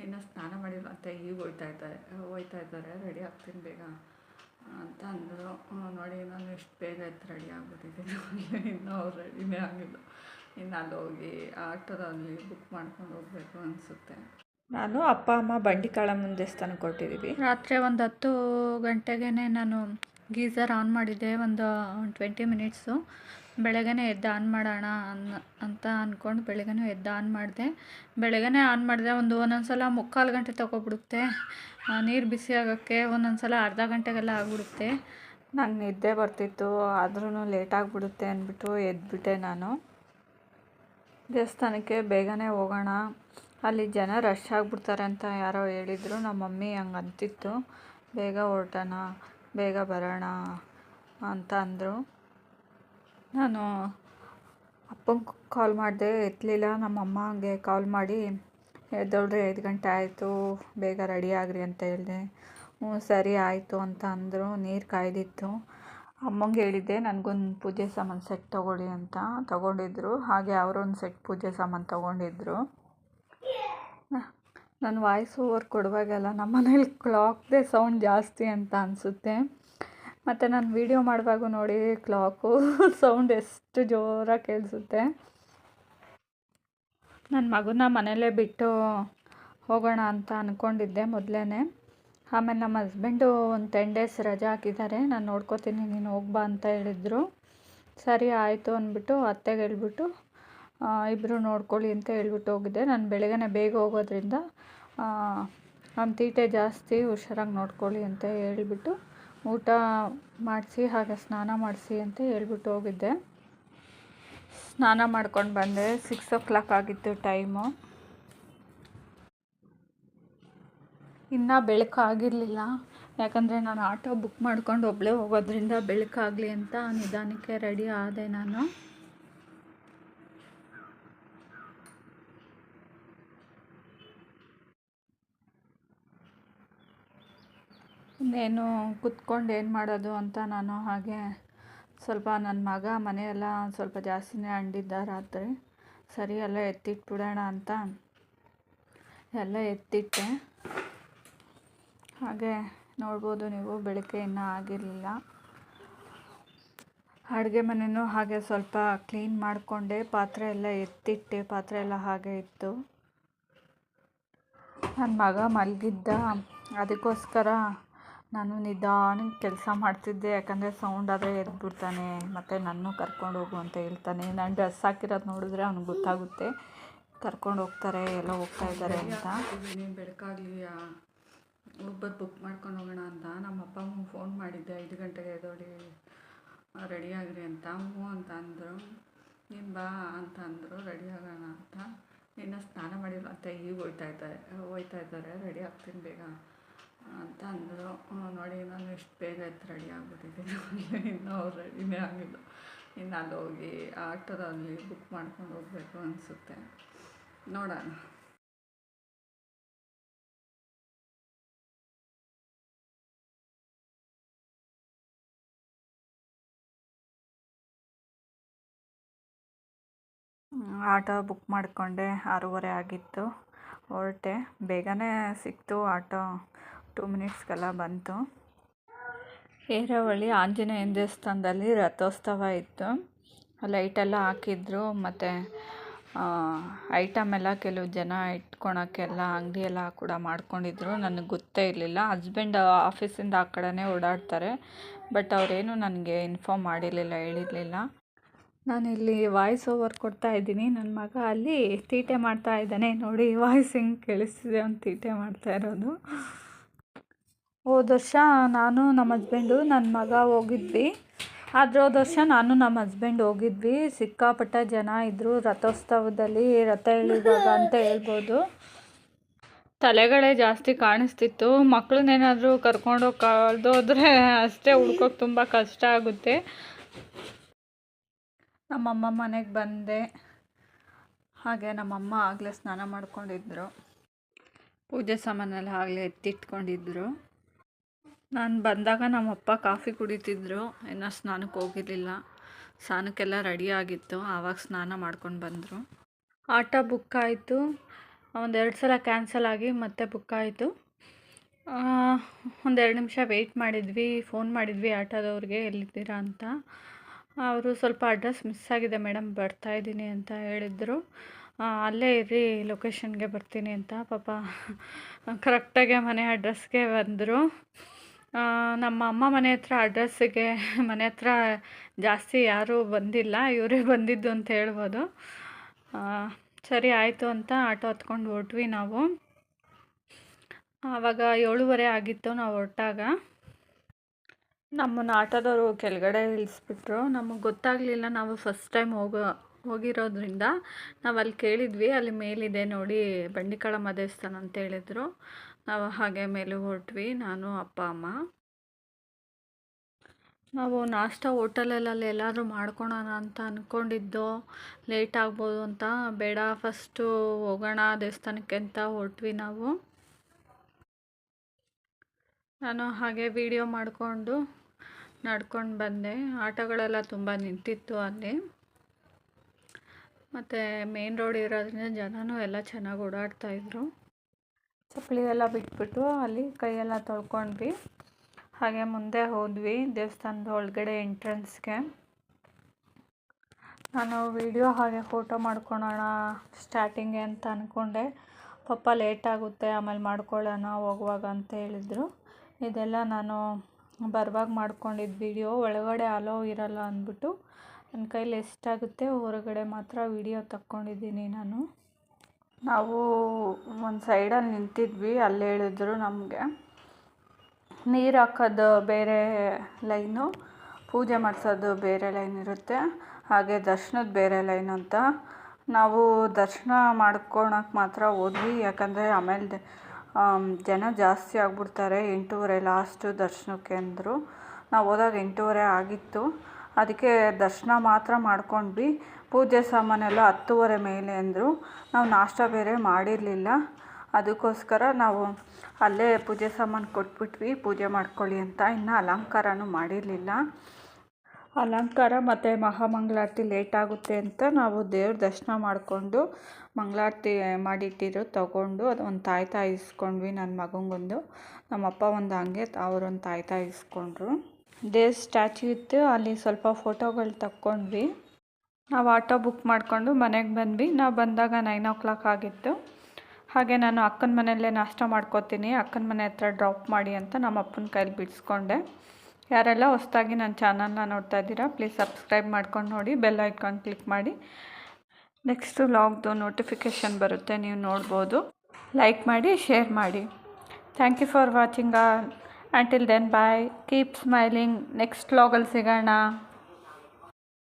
ಇನ್ನು ಸ್ನಾನ ಮಾಡಿಲ್ಲ ಅಂತ ಈಗ ಹೋಯ್ತಾ ಇದ್ದಾರೆ. ಹೋಯ್ತಾ ಇದ್ದಾರೆ ರೆಡಿ ಆಗ್ತೀನಿ ಬೇಗ ಅಂತ ಅಂದರು. ನೋಡಿ ನಾನು ಎಷ್ಟು ಬೇಗ ಇತ್ತು ರೆಡಿ ಆಗ್ಬಿಟ್ಟಿದ್ದೀನಿ. ಇನ್ನೂ ಅವ್ರು ರೆಡಿನೇ ಆಗಿಲ್ಲ. ಇನ್ನು ಅಲ್ಲಿ ಹೋಗಿ ಆಟೋದಲ್ಲಿ ಬುಕ್ ಮಾಡ್ಕೊಂಡು ಹೋಗಬೇಕು ಅನಿಸುತ್ತೆ. ನಾನು ಅಪ್ಪ ಅಮ್ಮ ಬಂಡಿಕಾಳಮ್ಮನ ದೇವಸ್ಥಾನಕ್ಕೆ ಕೊಟ್ಟಿದ್ದೀವಿ ರಾತ್ರಿ ಒಂದು ಹತ್ತು ಗಂಟೆಗೆ ನಾನು ಗೀಝರ್ ಆನ್ ಮಾಡಿದ್ದೆ. ಒಂದು ಟ್ವೆಂಟಿ ಮಿನಿಟ್ಸು ಬೆಳಗ್ಗೆನೇ ಎದ್ದು ಆನ್ ಮಾಡೋಣ ಅಂತ ಅಂದ್ಕೊಂಡು ಬೆಳಗ್ಗೆನೂ ಎದ್ದು ಆನ್ ಮಾಡಿದೆ. ಬೆಳಗ್ಗೆನೇ ಆನ್ ಮಾಡಿದೆ ಒಂದು ಒಂದೊಂದು ಸಲ ಮುಕ್ಕಾಲು ಗಂಟೆ ತೊಗೊಬಿಡುತ್ತೆ. ನೀರು ಬಿಸಿ ಆಗೋಕ್ಕೆ ಒಂದೊಂದು ಸಲ ಅರ್ಧ ಗಂಟೆಗೆಲ್ಲ ಆಗಿಬಿಡುತ್ತೆ. ನಂಗೆ ನಿದ್ದೆ ಬರ್ತಿತ್ತು ಆದ್ರೂ ಲೇಟ್ ಆಗಿಬಿಡುತ್ತೆ ಅಂದ್ಬಿಟ್ಟು ಎದ್ಬಿಟ್ಟೆ ನಾನು. ದೇವಸ್ಥಾನಕ್ಕೆ ಬೇಗನೆ ಹೋಗೋಣ. ಅಲ್ಲಿ ಜನ ರಶ್ ಆಗಿಬಿಡ್ತಾರೆ ಅಂತ ಯಾರೋ ಹೇಳಿದರು. ನಮ್ಮ ಮಮ್ಮಿ ಹಂಗೆ ಅಂತಿತ್ತು. ಬೇಗ ಹೊರಟೋಣ ಬೇಗ ಬರೋಣ ಅಂತ ಅಂದರು. ನಾನು ಅಪ್ಪಂಗೆ ಕಾಲ್ ಮಾಡಿದೆ ಎತ್ತಲಿಲ್ಲ ನಮ್ಮ ಅಮ್ಮಂಗೆ ಕಾಲ್ ಮಾಡಿ, ಎದ್ದೇಳ್ರಿ ಐದು ಗಂಟೆ ಆಯಿತು, ಬೇಗ ರೆಡಿ ಆಗ್ರಿ ಅಂತ ಹೇಳಿದೆ. ಹ್ಞೂ, ಸರಿ ಆಯಿತು ಅಂತ ಅಂದರು, ನೀರು ಕಾಯ್ದಿತ್ತು. ಅಮ್ಮಂಗೆ ಹೇಳಿದ್ದೆ, ನನಗೊಂದು ಪೂಜೆ ಸಾಮಾನು ಸೆಟ್ ತೊಗೊಳ್ಳಿ ಅಂತ ತೊಗೊಂಡಿದ್ರು, ಹಾಗೆ ಅವರೊಂದು ಸೆಟ್ ಪೂಜೆ ಸಾಮಾನು ತೊಗೊಂಡಿದ್ರು. ನಾನು ವಾಯ್ಸ್ ಓವರ್ ಕೊಡುವಾಗೆಲ್ಲ ನಮ್ಮ ಮನೇಲಿ ಕ್ಲಾಕ್ದೇ ಸೌಂಡ್ ಜಾಸ್ತಿ ಅಂತ ಅನಿಸುತ್ತೆ. ಮತ್ತು ನಾನು ವೀಡಿಯೋ ಮಾಡುವಾಗ ನೋಡಿ ಕ್ಲಾಕು ಸೌಂಡ್ ಎಷ್ಟು ಜೋರಾಗಿ ಕೇಳಿಸುತ್ತೆ. ನನ್ನ ಮಗನ ಮನೆಯಲ್ಲೇ ಬಿಟ್ಟು ಹೋಗೋಣ ಅಂತ ಅಂದ್ಕೊಂಡಿದ್ದೆ ಮೊದಲೇ ಆಮೇಲೆ ನಮ್ಮ ಹಸ್ಬೆಂಡು ಒಂದು ಟೆನ್ ಡೇಸ್ ರಜೆ ಹಾಕಿದ್ದಾರೆ. ನಾನು ನೋಡ್ಕೋತೀನಿ, ನೀನು ಹೋಗ್ಬಾ ಅಂತ ಹೇಳಿದರು. ಸರಿ, ಆಯಿತು ಅಂದ್ಬಿಟ್ಟು ಅತ್ತೆಗೆ ಹೇಳ್ಬಿಟ್ಟು ಇಬ್ಬರು ನೋಡ್ಕೊಳ್ಳಿ ಅಂತ ಹೇಳ್ಬಿಟ್ಟು ಹೋಗಿದ್ದೆ. ನಾನು ಬೆಳಗ್ಗೆನೆ ಬೇಗ ಹೋಗೋದ್ರಿಂದ ನಮ್ಮ ತೀಟೆ ಜಾಸ್ತಿ ಹುಷಾರಾಗಿ ನೋಡ್ಕೊಳ್ಳಿ ಅಂತ ಹೇಳಿಬಿಟ್ಟು ಊಟ ಮಾಡಿಸಿ ಹಾಗೆ ಸ್ನಾನ ಮಾಡಿಸಿ ಅಂತ ಹೇಳ್ಬಿಟ್ಟು ಹೋಗಿದ್ದೆ. ಸ್ನಾನ ಮಾಡ್ಕೊಂಡು ಬಂದೆ. ಸಿಕ್ಸ್ ಓ ಕ್ಲಾಕ್ ಆಗಿತ್ತು ಟೈಮು ಇನ್ನೂ ಬೆಳಕಾಗಿರಲಿಲ್ಲ ಯಾಕಂದರೆ ನಾನು ಆಟೋ ಬುಕ್ ಮಾಡ್ಕೊಂಡು ಒಬ್ಬಳೇ ಹೋಗೋದ್ರಿಂದ ಬೆಳಕಾಗಲಿ ಅಂತ ನಿಧಾನಕ್ಕೆ ರೆಡಿ ಆದೆ ನಾನು. ಇನ್ನೇನು ಕುತ್ಕೊಂಡು ಏನು ಮಾಡೋದು ಅಂತ ನಾನು ಹಾಗೆ ಸ್ವಲ್ಪ ನನ್ನ ಮಗ ಮನೆಯೆಲ್ಲ ಸ್ವಲ್ಪ ಜಾಸ್ತಿನೇ ಅಂಡಿದ್ದ ರಾತ್ರಿ ಸರಿ ಎಲ್ಲ ಎತ್ತಿಟ್ಬಿಡೋಣ ಅಂತ ಎಲ್ಲ ಎತ್ತಿಟ್ಟೆ. ಹಾಗೆ ನೋಡ್ಬೋದು ನೀವು, ಬೆಳಗ್ಗೆ ಇನ್ನೂ ಆಗಿರಲಿಲ್ಲ. ಅಡುಗೆ ಮನೆಯೂ ಹಾಗೆ ಸ್ವಲ್ಪ ಕ್ಲೀನ್ ಮಾಡಿಕೊಂಡೆ, ಪಾತ್ರೆ ಎಲ್ಲ ಎತ್ತಿಟ್ಟೆ, ಪಾತ್ರೆ ಎಲ್ಲ ಹಾಗೆ ಇತ್ತು. ನನ್ನ ಮಗ ಮಲಗಿದ್ದ, ಅದಕ್ಕೋಸ್ಕರ ನಾನು ನಿಧಾನ ಕೆಲಸ ಮಾಡ್ತಿದ್ದೆ ಯಾಕಂದರೆ ಸೌಂಡ್ ಆದರೆ ಎದ್ಬಿಡ್ತಾನೆ ಮತ್ತು ನನ್ನೂ ಕರ್ಕೊಂಡು ಹೋಗು ಅಂತ ಹೇಳ್ತಾನೆ. ನಾನು ಡ್ರೆಸ್ ಹಾಕಿರೋದು ನೋಡಿದ್ರೆ ಅವ್ನಿಗೆ ಗೊತ್ತಾಗುತ್ತೆ ಕರ್ಕೊಂಡು ಹೋಗ್ತಾರೆ ಎಲ್ಲ ಹೋಗ್ತಾ ಇದ್ದಾರೆ ಅಂತ. ಬೆಳಕಾಗಲಿ ಒಬ್ಬರು ಬುಕ್ ಮಾಡ್ಕೊಂಡು ಹೋಗೋಣ ಅಂತ. ನಮ್ಮ ಅಪ್ಪ ಅಮ್ಮ ಫೋನ್ ಮಾಡಿದ್ದೆ ಐದು ಗಂಟೆಗೆ ಎದೋಳಿ ರೆಡಿ ಆಗ್ರಿ ಅಂತ. ಹ್ಞೂ ಅಂತ ಅಂದರು. ನೀನು ಬಾ ಅಂತ ಅಂದರು. ರೆಡಿ ಆಗೋಣ ಅಂತ. ನಿನ್ನ ಸ್ನಾನ ಮಾಡಿಲ್ಲ ಅಂತ ಈಗ ಹೋಯ್ತಾ ಇದ್ದಾರೆ ಹೋಯ್ತಾ ಇದ್ದಾರೆ. ರೆಡಿ ಆಗ್ತೀನಿ ಬೇಗ ಅಂತ ಅಂದರು ನೋಡಿ, ನಾನು ಎಷ್ಟು ಬೇಗ ಎದ್ದು ರೆಡಿ ಆಗಿಬಿಟ್ಟಿದ್ದೀನಿ. ಇನ್ನೂ ಅವ್ರು ರೆಡಿನೇ ಆಗಿಲ್ಲ. ಇನ್ನು ಅಲ್ಲಿ ಹೋಗಿ ಆಟೋದಲ್ಲಿ ಬುಕ್ ಮಾಡ್ಕೊಂಡು ಹೋಗಬೇಕು ಅನಿಸುತ್ತೆ. ನೋಡೋಣ. ಆಟೋ ಬುಕ್ ಮಾಡಿಕೊಂಡೆ, ಆರೂವರೆ ಆಗಿತ್ತು. ಹೊರಟೆ. ಬೇಗನೆ ಸಿಕ್ತು ಆಟೋ. ಟೂ ಮಿನಿಟ್ಸ್ಗೆಲ್ಲ ಬಂತು. ಏರವಳ್ಳಿ ಆಂಜನೇಯನ ದೇವಸ್ಥಾನದಲ್ಲಿ ರಥೋತ್ಸವ ಇತ್ತು. ಲೈಟೆಲ್ಲ ಹಾಕಿದ್ರು ಮತ್ತು ಐಟಮ್ ಎಲ್ಲ ಕೆಲವು ಜನ ಇಟ್ಕೊಳಕ್ಕೆಲ್ಲ ಅಂಗಡಿಯೆಲ್ಲ ಕೂಡ ಮಾಡ್ಕೊಂಡಿದ್ರು. ನನಗೆ ಗೊತ್ತೇ ಇರಲಿಲ್ಲ. ಹಸ್ಬೆಂಡ್ ಆಫೀಸಿಂದ ಆ ಕಡೆನೇ ಓಡಾಡ್ತಾರೆ. ಬಟ್ ಅವರೇನು ನನಗೆ ಇನ್ಫಾರ್ಮ್ ಮಾಡಿರಲಿಲ್ಲ, ಹೇಳಿರಲಿಲ್ಲ. ನಾನಿಲ್ಲಿ ವಾಯ್ಸ್ ಓವರ್ ಕೊಡ್ತಾ ಇದ್ದೀನಿ. ನನ್ನ ಮಗ ಅಲ್ಲಿ ತೀಟೆ ಮಾಡ್ತಾ ಇದ್ದಾನೆ. ನೋಡಿ ವಾಯ್ಸ್ ಹಿಂಗೆ ಕೇಳಿಸ್ತಿದೆ ಅವ್ನು ತೀಟೆ ಮಾಡ್ತಾ ಇರೋದು. ಹೋದ ವರ್ಷ ನಾನು ನಮ್ಮ ಹಸ್ಬೆಂಡು ನನ್ನ ಮಗ ಹೋಗಿದ್ವಿ. ಆದರೆ ಹೋದ ವರ್ಷ ನಾನು ನಮ್ಮ ಹಸ್ಬೆಂಡ್ ಹೋಗಿದ್ವಿ. ಸಿಕ್ಕಾಪಟ್ಟೆ ಜನ ಇದ್ದರು ರಥೋತ್ಸವದಲ್ಲಿ ರಥ ಎಳಿವಾಗ ಅಂತ ಹೇಳ್ಬೋದು. ತಲೆಗಳೇ ಜಾಸ್ತಿ ಕಾಣಿಸ್ತಿತ್ತು. ಮಕ್ಕಳನ್ನೇನಾದರೂ ಕರ್ಕೊಂಡೋಗಿ ಕಳೆದೋದ್ರೆ ಅಷ್ಟೇ ಹುಡ್ಕೋಕೆ ತುಂಬ ಕಷ್ಟ ಆಗುತ್ತೆ. ನಮ್ಮಮ್ಮ ಮನೆಗೆ ಬಂದೆ. ಹಾಗೆ ನಮ್ಮಮ್ಮ ಆಗಲೇ ಸ್ನಾನ ಮಾಡ್ಕೊಂಡಿದ್ರು. ಪೂಜೆ ಸಾಮಾನೆಲ್ಲ ಆಗಲೇ ಎತ್ತಿಟ್ಕೊಂಡಿದ್ರು. ನಾನು ಬಂದಾಗ ನಮ್ಮಪ್ಪ ಕಾಫಿ ಕುಡಿತಿದ್ರು, ಇನ್ನೂ ಸ್ನಾನಕ್ಕೆ ಹೋಗಿರಲಿಲ್ಲ. ಸ್ನಾನಕ್ಕೆಲ್ಲ ರೆಡಿ ಆಗಿತ್ತು, ಆವಾಗ ಸ್ನಾನ ಮಾಡ್ಕೊಂಡು ಬಂದರು. ಆಟೋ ಬುಕ್ ಆಯಿತು. ಒಂದೆರಡು ಸಲ ಕ್ಯಾನ್ಸಲ್ ಆಗಿ ಮತ್ತೆ ಬುಕ್ ಆಯಿತು. ಒಂದೆರಡು ನಿಮಿಷ ವೆಯ್ಟ್ ಮಾಡಿದ್ವಿ ಫೋನ್ ಮಾಡಿದ್ವಿ ಆಟೋದವ್ರಿಗೆ, ಎಲ್ಲಿದ್ದೀರಾ ಅಂತ. ಅವರು ಸ್ವಲ್ಪ ಅಡ್ರೆಸ್ ಮಿಸ್ ಆಗಿದೆ ಮೇಡಮ್ ಬರ್ತಾ ಇದ್ದೀನಿ ಅಂತ ಹೇಳಿದರು. ಅಲ್ಲೇ ಇರ್ರಿ ಲೊಕೇಶನ್ಗೆ ಬರ್ತೀನಿ ಅಂತ. ಪಾಪ ಕರೆಕ್ಟಾಗೆ ಮನೆ ಅಡ್ರೆಸ್ಗೆ ಬಂದರು. ನಮ್ಮ ಅಮ್ಮ ಮನೆ ಹತ್ರ ಅಡ್ರೆಸ್ಸಿಗೆ ಮನೆ ಹತ್ರ ಜಾಸ್ತಿ ಯಾರೂ ಬಂದಿಲ್ಲ, ಇವರೇ ಬಂದಿದ್ದು ಅಂತ ಹೇಳ್ಬೋದು. ಸರಿ ಆಯಿತು ಅಂತ ಆಟೋ ಹತ್ಕೊಂಡು ಹೊರಟ್ವಿ ನಾವು. ಆವಾಗ ಏಳುವರೆ ಆಗಿತ್ತು ನಾವು ಹೊರಟಾಗ. ನಮ್ಮನ್ನು ಆಟೋದವರು ಕೆಳಗಡೆ ಇಳಿಸ್ಬಿಟ್ರು. ನಮಗೆ ಗೊತ್ತಾಗಲಿಲ್ಲ ನಾವು ಫಸ್ಟ್ ಟೈಮ್ ಹೋಗೋ, ಹೋಗಿರೋದ್ರಿಂದ. ನಾವು ಅಲ್ಲಿ ಕೇಳಿದ್ವಿ, ಅಲ್ಲಿ ಮೇಲಿದೆ ನೋಡಿ ಬಂಡಿಕಾಳಮ್ಮ ದೇವಸ್ಥಾನ ಅಂತ ಹೇಳಿದರು. ನಾವು ಹಾಗೆ ಮೇಲೆ ಹೊರಟ್ವಿ, ನಾನು, ಅಪ್ಪ, ಅಮ್ಮ. ನಾವು ನಾಷ್ಟ ಹೋಟೆಲಲ್ಲಿ ಎಲ್ಲಾದರೂ ಮಾಡ್ಕೊಳೋಣ ಅಂತ ಅಂದ್ಕೊಂಡಿದ್ದೋ ಲೇಟ್ ಆಗ್ಬೋದು ಅಂತ ಬೇಡ ಫಸ್ಟು ಹೋಗೋಣ ದೇವಸ್ಥಾನಕ್ಕೆ ಅಂತ ಹೊರಟ್ವಿ ನಾವು. ನಾನು ಹಾಗೆ ವಿಡಿಯೋ ಮಾಡಿಕೊಂಡು ನಡ್ಕೊಂಡು ಬಂದೆ. ಆಟೋಗಳೆಲ್ಲ ತುಂಬ ನಿಂತಿತ್ತು ಅಲ್ಲಿ. ಮತ್ತು ಮೇನ್ ರೋಡ್ ಇರೋದ್ರಿಂದ ಜನನೂ ಎಲ್ಲ ಚೆನ್ನಾಗಿ ಓಡಾಡ್ತಾಯಿದ್ರು ಚಪ್ಪಲಿ ಎಲ್ಲ ಬಿಟ್ಬಿಟ್ಟು ಅಲ್ಲಿ ಕೈಯೆಲ್ಲ ತೊಳ್ಕೊಂಡ್ವಿ. ಹಾಗೆ ಮುಂದೆ ಹೋದ್ವಿ ದೇವಸ್ಥಾನದ ಒಳಗಡೆ ಎಂಟ್ರೆನ್ಸ್ಗೆ. ನಾನು ವಿಡಿಯೋ ಹಾಗೆ ಫೋಟೋ ಮಾಡ್ಕೊಳೋಣ ಸ್ಟಾರ್ಟಿಂಗೆ ಅಂತ ಅಂದ್ಕೊಂಡೆ ಪಾಪ ಲೇಟ್ ಆಗುತ್ತೆ, ಆಮೇಲೆ ಮಾಡ್ಕೊಳ್ಳೋಣ ಹೋಗುವಾಗ ಅಂತ ಹೇಳಿದರು. ಇದೆಲ್ಲ ನಾನು ಬರುವಾಗ ಮಾಡ್ಕೊಂಡಿದ್ದು ವಿಡಿಯೋ, ಒಳಗಡೆ ಅಲೋ ಇರಲ್ಲ ಅಂದ್ಬಿಟ್ಟು ನನ್ನ ಕೈಲಿ ಎಷ್ಟಾಗುತ್ತೆ, ಹೊರಗಡೆ ಮಾತ್ರ ವಿಡಿಯೋ ತಕ್ಕೊಂಡಿದ್ದೀನಿ ನಾನು. ನಾವು ಒಂದು ಸೈಡಲ್ಲಿ ನಿಂತಿದ್ವಿ, ಅಲ್ಲಿ ಹೇಳಿದ್ರು ನಮಗೆ, ನೀರು ಹಾಕೋದು ಬೇರೆ ಲೈನು, ಪೂಜೆ ಮಾಡಿಸೋದು ಬೇರೆ ಲೈನ್ ಇರುತ್ತೆ, ಹಾಗೆ ದರ್ಶನದ ಬೇರೆ ಲೈನ್ ಅಂತ. ನಾವು ದರ್ಶನ ಮಾಡ್ಕೊಳಕ್ಕೆ ಮಾತ್ರ ಹೋದ್ವಿ, ಯಾಕಂದರೆ ಆಮೇಲೆ ಜನ ಜಾಸ್ತಿ ಆಗ್ಬಿಡ್ತಾರೆ, ಎಂಟೂವರೆ ಲಾಸ್ಟು ದರ್ಶನಕ್ಕೆ ಅಂದರು. ನಾವು ಹೋದಾಗ ಎಂಟೂವರೆ ಆಗಿತ್ತು. ಅದಕ್ಕೆ ದರ್ಶನ ಮಾತ್ರ ಮಾಡ್ಕೊಂಡ್ವಿ. ಪೂಜೆ ಸಾಮಾನೆಲ್ಲ ಹತ್ತುವರೆ ಮೇಲೆ ಅಂದರು. ನಾವು ನಾಷ್ಟ ಬೇರೆ ಮಾಡಿರಲಿಲ್ಲ. ಅದಕ್ಕೋಸ್ಕರ ನಾವು ಅಲ್ಲೇ ಪೂಜೆ ಸಾಮಾನು ಕೊಟ್ಬಿಟ್ವಿ. ಪೂಜೆ ಮಾಡ್ಕೊಳ್ಳಿ ಅಂತ. ಇನ್ನು ಅಲಂಕಾರನೂ ಮಾಡಿರಲಿಲ್ಲ. ಅಲಂಕಾರ ಮತ್ತು ಮಹಾಮಂಗಳಾರತಿ ಲೇಟ್ ಆಗುತ್ತೆ ಅಂತ ನಾವು ದೇವ್ರ ದರ್ಶನ ಮಾಡಿಕೊಂಡು ಮಂಗಳಾರತಿ ಮಾಡಿಟ್ಟಿರೋ ತಗೊಂಡು ಅದು ಒಂದು ತಾಯಿ ಇಸ್ಕೊಂಡ್ವಿ ನನ್ನ ಮಗಂಗೊಂದು. ನಮ್ಮಪ್ಪ ಒಂದು ಹಂಗೆ ಅವರೊಂದು ತಾಯಿ ಇಸ್ಕೊಂಡ್ರು ದೇವ್ರ ಸ್ಟ್ಯಾಚ್ಯೂ ಇತ್ತು ಅಲ್ಲಿ ಸ್ವಲ್ಪ ಫೋಟೋಗಳು ತಕ್ಕೊಂಡ್ವಿ. ನಾವು ಆಟೋ ಬುಕ್ ಮಾಡಿಕೊಂಡು ಮನೆಗೆ ಬಂದ್ವಿ. ನಾವು ಬಂದಾಗ ನೈನ್ ಓ ಕ್ಲಾಕ್ ಆಗಿತ್ತು. ಹಾಗೆ ನಾನು ಅಕ್ಕನ ಮನೆಯಲ್ಲೇ ನಾಷ್ಟ ಮಾಡ್ಕೋತೀನಿ. ಅಕ್ಕನ ಮನೆ ಹತ್ರ ಡ್ರಾಪ್ ಮಾಡಿ ಅಂತ ನಮ್ಮ ಅಪ್ಪನ ಕೈಲಿ ಬಿಡಿಸ್ಕೊಂಡೆ. ಯಾರೆಲ್ಲ ಹೊಸದಾಗಿ ನನ್ನ ಚಾನಲ್ನ ನೋಡ್ತಾ ಇದ್ದೀರಾ, ಪ್ಲೀಸ್ ಸಬ್ಸ್ಕ್ರೈಬ್ ಮಾಡ್ಕೊಂಡು ನೋಡಿ, ಬೆಲ್ ಐಕಾನ್ ಕ್ಲಿಕ್ ಮಾಡಿ. ನೆಕ್ಸ್ಟು ಲಾಗ್ದು ನೋಟಿಫಿಕೇಷನ್ ಬರುತ್ತೆ, ನೀವು ನೋಡ್ಬೋದು. ಲೈಕ್ ಮಾಡಿ, ಶೇರ್ ಮಾಡಿ. Thank you for watching. All until then bye keep smiling next ಲಾಗಲ್ಲಿ ಸಿಗೋಣ